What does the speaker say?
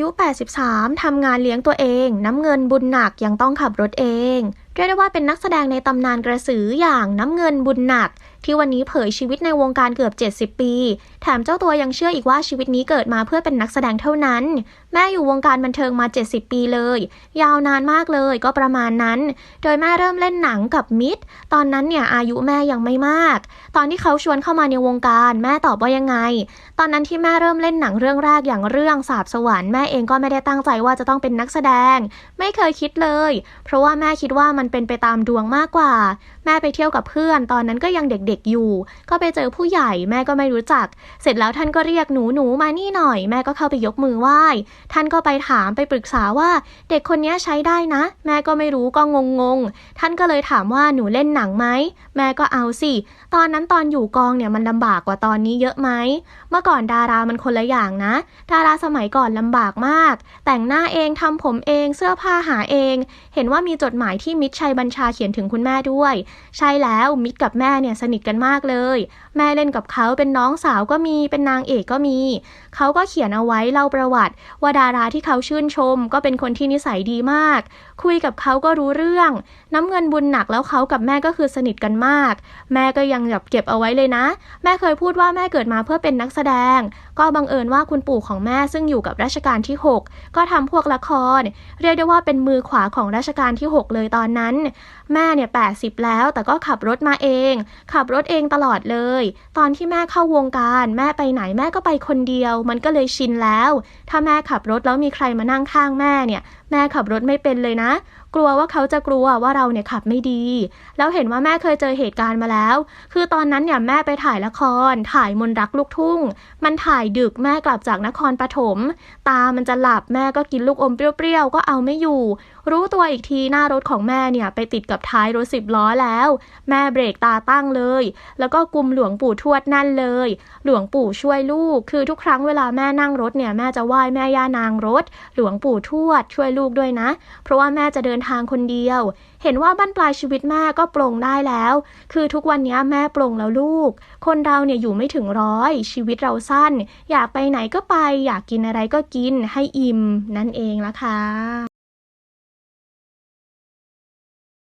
ยุ 83 ทำงานเลี้ยงตัวเอง น้ำเงินบุญหนักยังต้องขับรถเอง เรียกได้ว่าเป็นนักแสดงในตำนานกระสืออย่างน้ำเงินบุญหนัก ที่วันนี้เผยชีวิตในวงการเกือบ 70 ปี แถมเจ้าตัวยังเชื่ออีกว่าชีวิตนี้เกิดมาเพื่อเป็นนักแสดงเท่านั้น แม่อยู่วงการบันเทิงมา 70 ปีเลย ยาวนานมากเลยก็ประมาณนั้น โดยแม่เริ่มเล่นหนังกับมิตรตอนนั้นเนี่ยอายุแม่ยังไม่มาก ตอนที่เขาชวนเข้ามาในวงการแม่ตอบว่ายังไง ตอนนั้นที่แม่เริ่มเล่นหนังเรื่องแรกอย่างเรื่องสาบสวรรค์แม่เองก็ไม่ได้ตั้งใจว่าจะต้องเป็นนักแสดง ไม่เคยคิดเลย เพราะว่าแม่คิดว่ามันเป็นไปตามดวงมากกว่า แม่ไปเที่ยวกับเพื่อน ตอนนั้นก็ยังเด็กๆอยู่ ก็ไปเจอผู้ใหญ่แม่ก็ไม่รู้จัก เสร็จแล้วท่านก็เรียกหนูหนูมานี่หน่อย แม่ก็เข้าไปยกมือไหว้ ท่านก็ไปถามไปปรึกษาว่า เด็กคนนี้ใช้ได้นะ แม่ก็ไม่รู้ก็งงงๆท่านก็เลยถามว่าหนูเล่นหนังไหมแม่ก็เอาสิตอนนั้นตอนอยู่กองเนี่ยมันลำบากกว่าตอนนี้เยอะไหมเมื่อก่อนดารามันคนละอย่างนะ ดาราสมัยก่อนลำบากมาก แต่งหน้าเองทำผมเองเสื้อผ้าหาเอง เห็นว่ามีจดหมายที่มิตรชัยบัญชาเขียนถึงคุณแม่ด้วย ใช่แล้วมิตรกับแม่เนี่ยสนิทกันมากเลย แม่เล่นกับเขาเป็นน้องสาวก็มีเป็นนางเอกก็มี เขาก็เขียนเอาไว้เล่าประวัติ ว่าดาราที่เขาชื่นชม ก็เป็นคนที่นิสัยดีมาก คุยกับเขาก็รู้เรื่อง น้ำเงินบุญหนักแล้วเขากับแม่ก็คือสนิทกันมาก แม่ก็ยังแบบเก็บเอาไว้เลยนะ แม่เคยพูดว่าแม่เกิดมาเพื่อเป็นนักแสดง ก็บังเอิญว่าคุณปู่ของแม่ซึ่งอยู่กับรัชกาลที่ 6 ก็ทำพวกละคร เรียกได้ว่าเป็นมือขวาของรัชกาลที่ 6 เลยตอนนั้นแม่เนี่ย80แล้วแต่ก็ขับรถมาเอง ขับรถเองตลอดเลย ตอนที่แม่เข้าวงการ แม่ไปไหนแม่ก็ไปคนเดียว มันก็เลยชินแล้ว ถ้าแม่ขับรถแล้วมีใครมานั่งข้างแม่เนี่ยแม่ขับรถไม่เป็นเลยนะ กลัวว่าเขาจะกลัวว่าเราเนี่ยขับไม่ดี แล้วเห็นว่าแม่เคยเจอเหตุการณ์มาแล้ว คือตอนนั้นเนี่ยแม่ไปถ่ายละคร ถ่ายมนรักลูกทุ่ง มันถ่ายดึกแม่กลับจากนครปฐม ตามันจะหลับแม่ก็กินลูกอมเปรี้ยวๆก็เอาไม่อยู่ รู้ตัวอีกทีหน้ารถของแม่เนี่ยไปติดกับท้ายรถสิบล้อแล้ว แม่เบรกตาตั้งเลย แล้วก็กุมหลวงปู่ทวดนั่นเลย หลวงปู่ช่วยลูก คือทุกครั้งเวลาแม่นั่งรถเนี่ยแม่จะไหว้แม่ย่านางรถ หลวงปู่ทวดช่วยลูกด้วยนะ เพราะว่าแม่จะเดินทางคนเดียว เห็นว่าบั้นปลายชีวิตแม่ก็ปลงได้แล้ว คือทุกวันนี้แม่ปลงแล้วลูก คนเราเนี่ยอยู่ไม่ถึงร้อย ชีวิตเราสั้น อยากไปไหนก็ไป อยากกินอะไรก็กินให้อิ่มนั่นเองละค่ะ